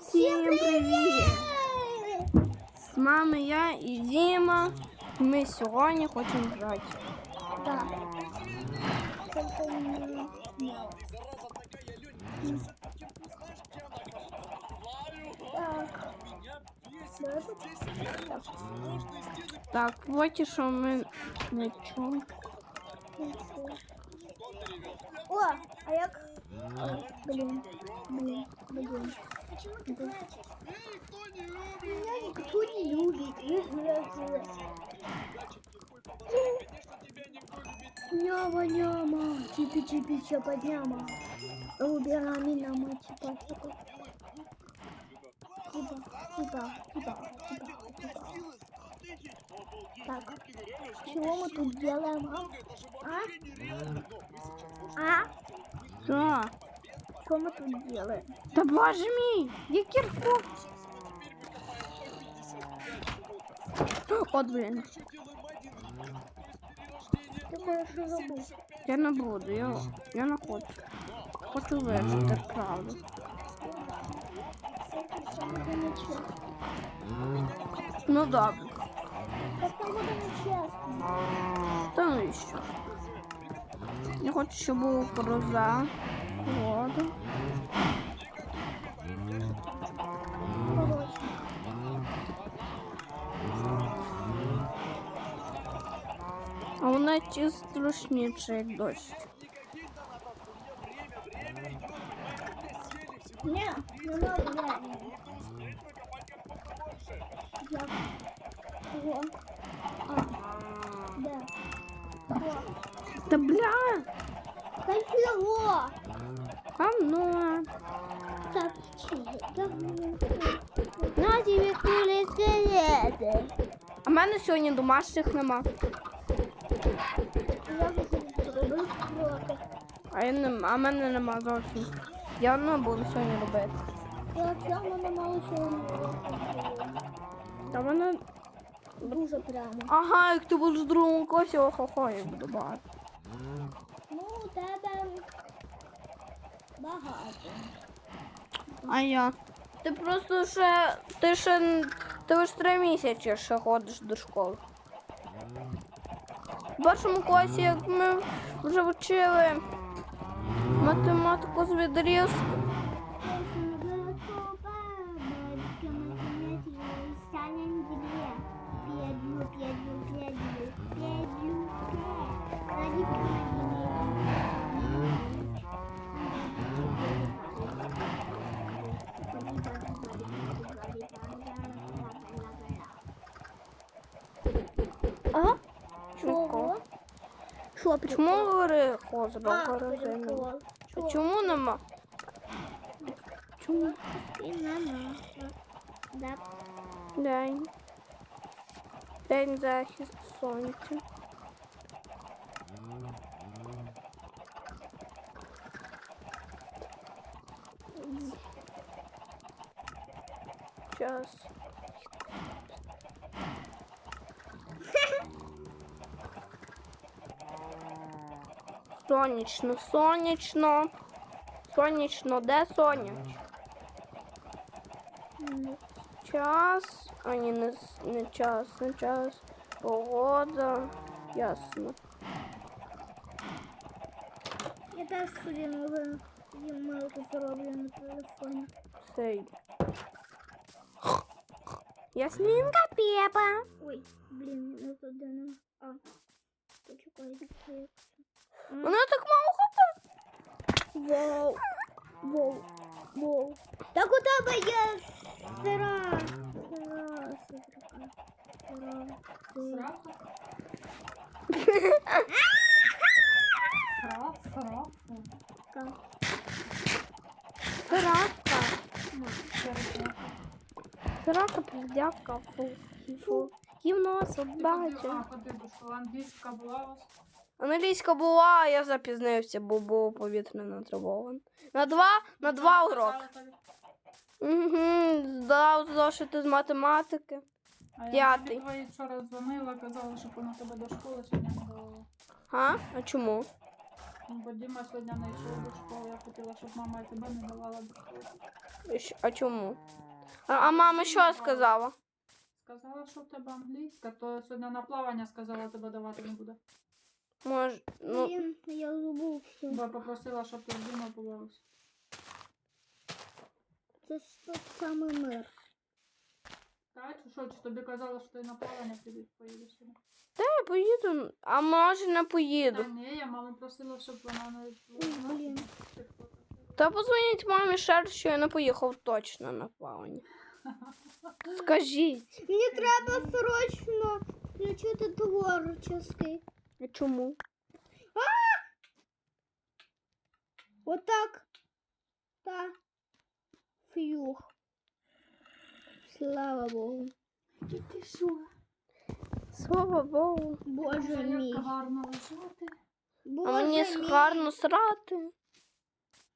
Всім привіт! З мами я і Діма. Ми сьогодні хочемо грати. Так. Так. Так, поки що ми не чуємо. нічого. О, а як? Ой, Блін, блін, блін. Блін. Меня никто не любит. Вы знаете. Няма, няма, чипи, чипи, чапа, няма. Убирами нама, чипа, чипа. Чипа, чипа, чипа, чипа, чипа. Так, чего мы тут делаем, а? А? А? Що? Что мы тут делаем? Та боже мій! Є кірку! От, блін, Ты кое-что забыл. я не буду, я, я не хочу. Хочу вижити, правда. Это нечестно. Ну добре. Та ну і що? Я хочу, щоб була гроза. Вода. А вона чи страшніша, як дощ. Не, не надо, я. Я. Да. Бля! Да чего? Говно. На тебе кули сигареты. А мене сьогодні домашніх нема. А, я не, а мене нема зовсім. Я не буду сьогодні робити. Я прямо не мало сьогодні. Та в мене. Прямо. Ага, як ти будеш в другому класі, охо-хо, я буду багато. Ну, у тебе багато. А я. Ти просто ще. Ти ще. Ти вже три місяці ще ходиш до школи. В першому класі, як ми вже вчили математику з відрізку. Що Чому говори хозра А, горозина? прикол. А чому нема? Чому? І нема. Да. День. День захист сонця. Час. Сонячно, сонячно. Сонячно, де сонячно? Час, а ні, не, не час, не час. Погода. Ясно. Я теж собі емейлку зроблю на телефоні. Цей. Яснінка Пепа. Ой, блін, не туди не. А, почекай, це. Вона так мало хопа. Вау. Вау. Вау. Так у тебе є сира. Сира, сира. Сира. Сира. Сирака. Сирака пиздявка. Фу. Фу. Гівно собаче. Ходи до. Англійська була у вас? Англійська була, а я запізнився, бо був повітряна тривога. На два, на два уроки. Угу, здав зошити з математики. А я П'ятий. тобі твої вчора дзвонила, казала, щоб вона тебе до школи сьогодні не давала. А? А чому? Бо Діма сьогодні не йшов до школи. Я хотіла, щоб мама тебе не давала до школи. А чому? А, а мама що сказала? Сказала, що в тебе англійська, то сьогодні на плавання сказала, тебе давати не буде. Може, ну, Блин, я забув все. Бо я попросила, щоб ти Дімою побавився. Це ж тот самий мир. Так, чи що, чи тобі казала, що ти на плавання підеш, поїдеш сюди? я поїду, а може не Та поїду. ні, я маму просила, щоб вона не Ой, блін. Та позвоніть мамі ще раз, що я не поїхав точно на плавання. Скажіть. Мені треба срочно включити творческий. А чому? Отак. Та. Фюх. Слава Богу. Ти що? Слава Богу. Боже мій. Як гарно лежати. Боже А мені мій. гарно срати.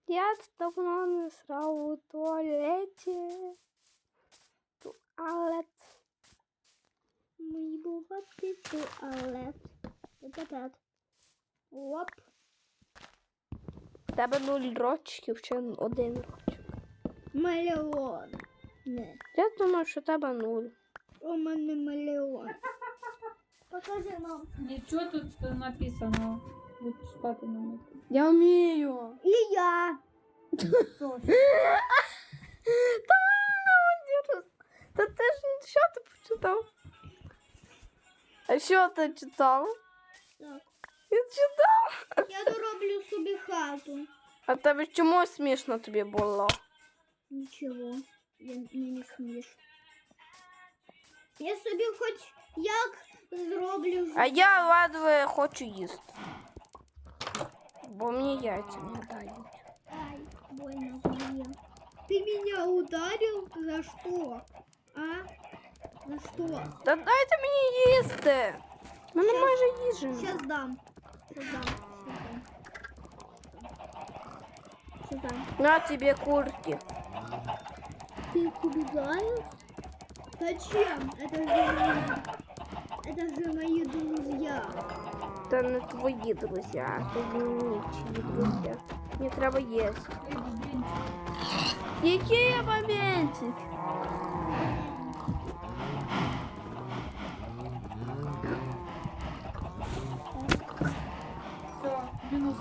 Я давно не срав у туалеті. Туалет. Мій бувати туалет. Та-та-та. Оп. В тебе нуль рочків чи один рочок. Мільйон. Не. Я думаю, що в тебе нуль. У мене мільйон. Покажи нам. Нічого тут написано. Будь спати на мене. Я вмію. І я. Та, Та ти ж що ти почитав? А що ти читав? Так. Я читав. Я дороблю собі хату. А тебе чому смішно тобі було? Нічого. Я мені смішно. Я собі хоч як зроблю. А я ледве хочу їсти. Бо мені яйця не дають. Ай, больно мне. Ты меня ударил? За что? А? За что? Та дайте мені їсти. У мене майже їжі. Сейчас дам. Сейчас дам. Сейчас дам. На тобі курки. Ты их убегаешь? Зачем? Это же мои... Это же мои друзья. Це не твої друзі, це нічі друзі. Мені треба їсти. Які бабінчик?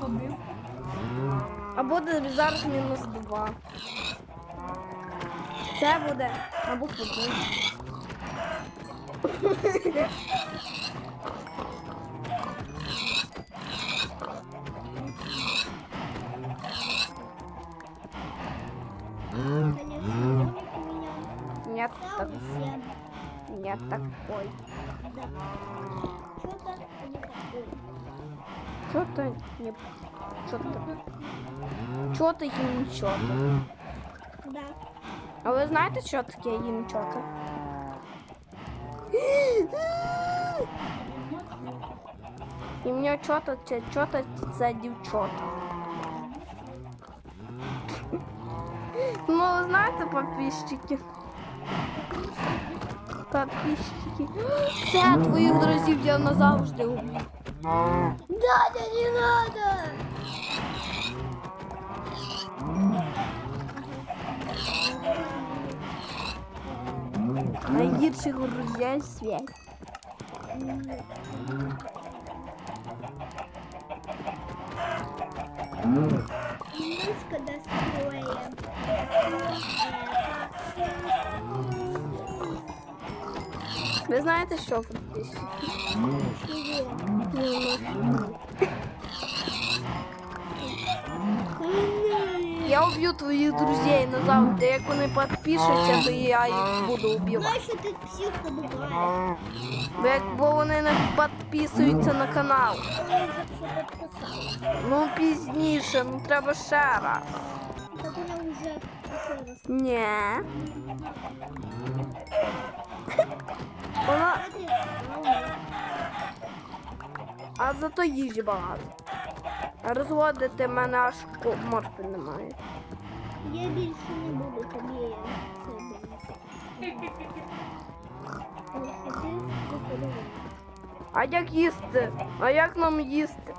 1. А буде зараз мінус 2. Це буде на букву 1. Нет, так... Нет, такой. Да. Что-то не такой. Что-то не... Что-то... Что-то їмчота. Да. А ви знаєте, що таке їмчота? Їмчота це чота це дівчота. Ну, ви знаєте, подписчики. Подписчики. Все, твоїх друзів я назавжди уб'ю. Дядя, не надо! Найгірших друзей світ. Немножко достроим. Ви знаєте, що подписчики? Я уб'ю твоїх друзей назавжди. Як вони підпишуться, то я їх буду убивати. Бо як бо вони не підписуються на канал. Ну пізніше, ну треба ще. Так раз. Ні. Вона, а зато їжі багато. Розводити мене аж морфи немає. Я більше не буду тобі це. А як їсти? А як нам їсти?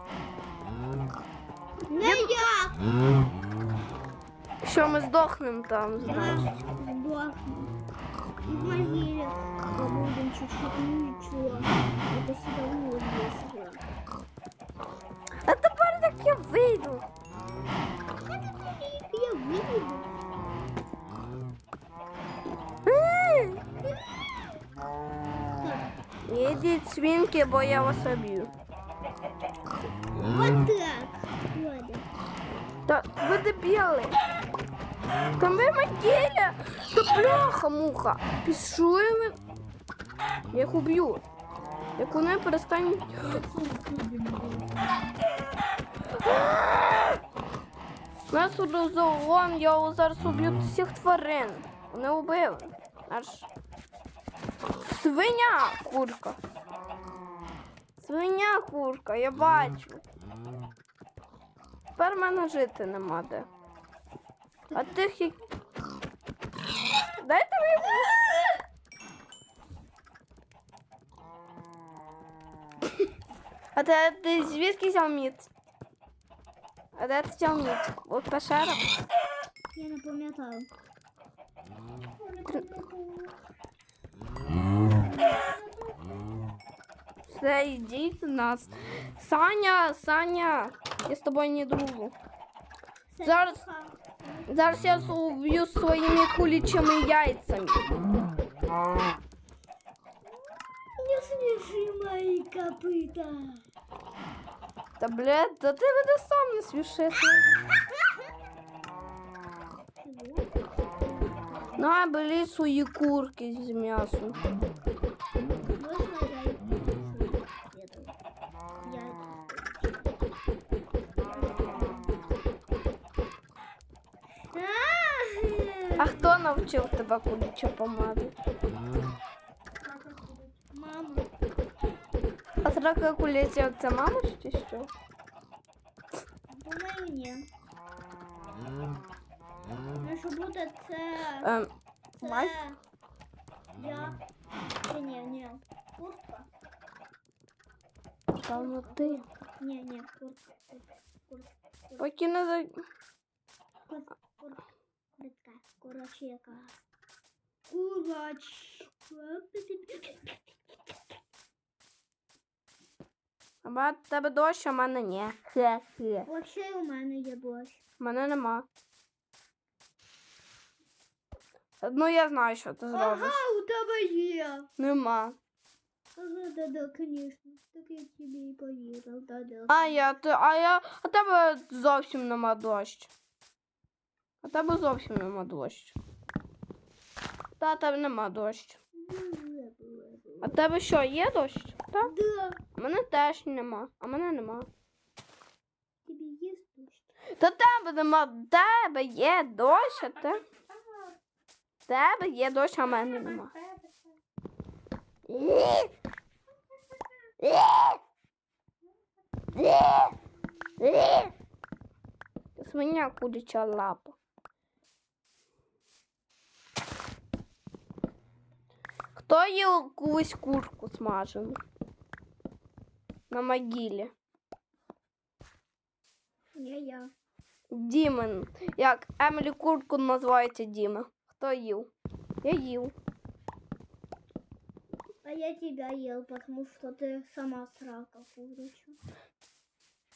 Що ми здохнемо там, знаєш. Сдохнем. И в могиле побудем чуть-чуть, ну ничего. Это всегда будет весело. А тепер так я вийду. Я выйду. Ей! Так, Ідіть свинки, бо я вас об'ю. вот так. Ладно. Та ви дебіли. Там ви могиля. Та бляха муха. Пішли ви. Я їх уб'ю. Як вони перестануть. Нас тут розгон, я зараз уб'ю всіх тварин. Вони убили. Аж. Свиня курка. Свиня курка, я бачу. Тепер в мене жити нема де. А тих як. Дайте мені. А ти, ти звідки взяв мід? А де ти взяв мід? От пешера? Я не пам'ятаю. Все, йдіть з нас. Саня, Саня, я з тобою не дружу. Зараз- Зараз я уб'ю своїми кулічими яйцями. Не смеши мои копыта. Та блядь, та ти мене сам не смішиш. На, бери свої курки з м'ясом. А хто навчив тебе кулічу помади? Мама. А срака куліча це мама чи що? Думаю, ні. Ну, що буде це... Ем, Це... Мать? Я... Чи ні, ні. Куртка? певно ти. Ні, ні, куртка. Куртка. Куртка. Поки не за... Куртка. Куртка. Курочка. Курочка. А в тебе дощ, а в мене ні. Хе-хе. Вообще у мене є дощ. В мене нема. Ну я знаю, що ти зробиш. Ага, у тебе є. Нема. Ага, да-да, конечно. Так я тобі і повірив, да-да. А я, ти, а я, а тебе зовсім нема дощ. А тебе зовсім нема дощ. Та тебе нема дощ. А тебе що, є дощ? Так? Да, У мене теж нема. А мене нема. тобі є дощ. Та тебе нема, тебе є дощ, а те. Тебе є дощ, а мене нема. Свиня куряча лапа. Хто їв колись курку смажену? На могилі. Не я. Дімен. Як Емілі курку називається Діма. Хто їв? Я їв. А я тебя ел, потому что ты сама срака курочка.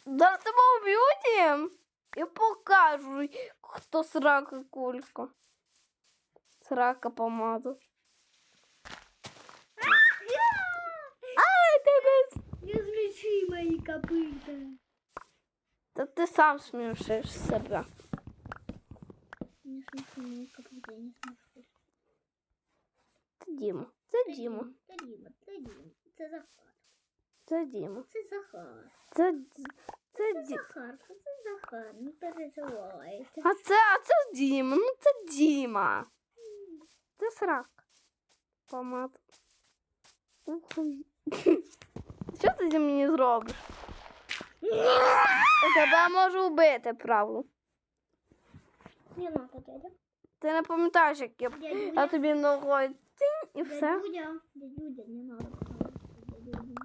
Зараз тебе уб'ю, Дім. І покажу, хто срака кулька. Срака помаду. Не смеши мои копыта. Та ти сам смішиш себе. Не смеши мои копыта, не смеши. Це Діма. Це Діма. Це Діма, це Діма. Це Захар. Це Діма. Це Захар. Це, Д- це. Захар, це Захар. Не переживай. А це, а це Діма. Ну це Діма. Це срак. Помад. Ухуй. Що ти зі мені зробиш? Я тебе можу вбити, правда. Не надо, дядя. Ти не пам'ятаєш, як я, я Дядюня. тобі ногою тинь і все. Дядюня. Дядюня, не надо. пожалуйста, дядюня.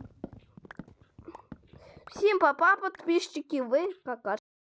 Всім папа, підписчики, ви какашки.